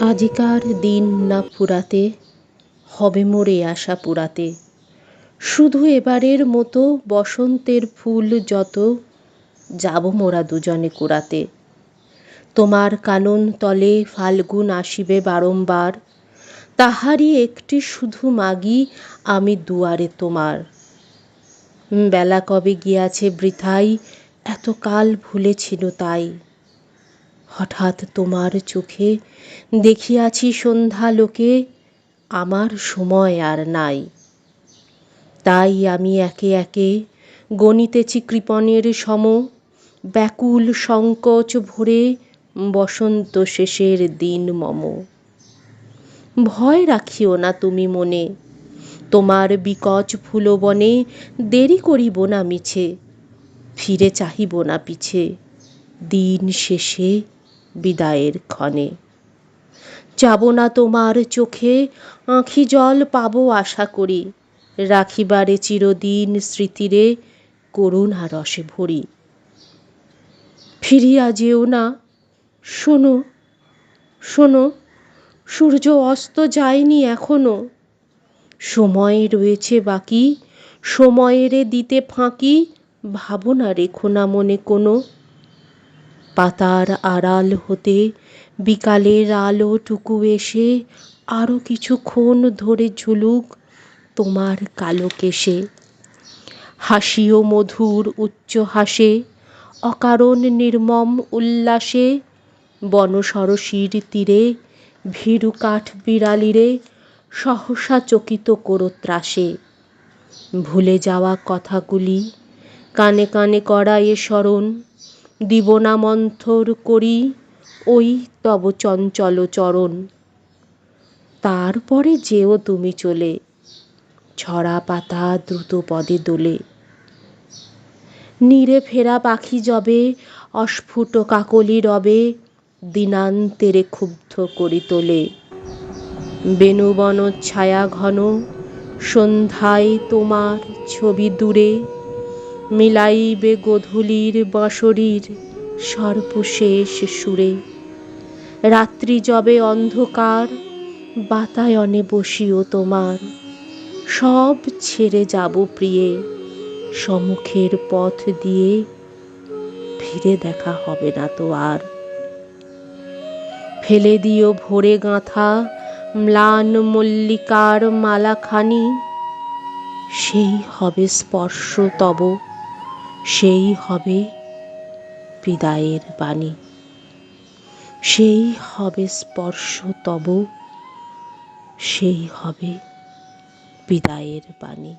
আজিকার দিন না ফুরাতে, হবে মরে আশা পুরাতে। শুধু এবারের মতো বসন্তের ফুল যত, যাব মোরা দুজনে কুড়াতে। তোমার কানন তলে ফাল্গুন আসিবে বারংবার তাহারই একটি শুধু মাগি আমি দুয়ারে তোমার। বেলা কবে গিয়াছে বৃথায় এতকাল ভুলেছিল তাই। হঠাৎ তোমার চোখে দেখিয়াছি সন্ধ্যালোকে আমার সময় আর নাই। তাই আমি একে একে গণিতেছি কৃপণের সম, ব্যাকুল সংকোচ ভরে বসন্ত শেষের দিন মম। ভয় রাখিও না তুমি মনে, তোমার বিকচ ফুলবনে দেরি করিব না মিছে, ফিরে চাহিব না পিছে। দিন শেষে বিদায়ের ক্ষণে। যাব না তোমার চোখে, আঁখি জল পাব আশা করি। রাখিবারে চিরদিন স্মৃতিরে করুণা রসে ভরি। ফিরিয়া যেও না। শোনো শোনো, সূর্য অস্ত যায়নি এখনও। সময় রয়েছে বাকি, সময়েরে দিতে ফাঁকি, ভাবনা রেখো না মনে কোনো। পাতার আড়াল হতে বিকালের আলোটুকু এসে আরও কিছুক্ষণ ধরে ঝুলুক তোমার কালো কেশে। হাসিও মধুর উচ্চ হাসে, অকারণ নির্মম উল্লাসে বনসরসির তীরে, ভীরু কাঠ বিড়ালিরে সহসা চকিত করো ত্রাসে। ভুলে যাওয়া কথাগুলি কানে কানে করা এ স্মরণ দিব না মন্থর করি, ওই তব চঞ্চল চরণ। তারপরে যেও তুমি চলে, ছড়া পাতা দ্রুত পদে দোলে। নীরে ফেরা পাখি জবে, অস্ফুট কাকলি রবে দিনান্তেরে ক্ষুব্ধ করি তোলে। বেণুবন ছায়া ঘন, সন্ধ্যায় তোমার ছবি দূরে মিলাইবে গোধূলির বাঁশরীর সর্বশেষ সুরে। রাত্রি যবে অন্ধকার, বাতায়নে বসিও তোমার। সব ছেড়ে যাব প্রিয়ে সম্মুখের পথ দিয়ে ফিরে দেখা হবে না তো আর। ফেলে দিও ভোরে গাঁথা ম্লান মল্লিকার মালাখানি, সেই হবে স্পর্শ তব। সেই হবে বিদায়ের বাণী। সেই হবে স্পর্শ তব সেই হবে বিদায়ের বাণী।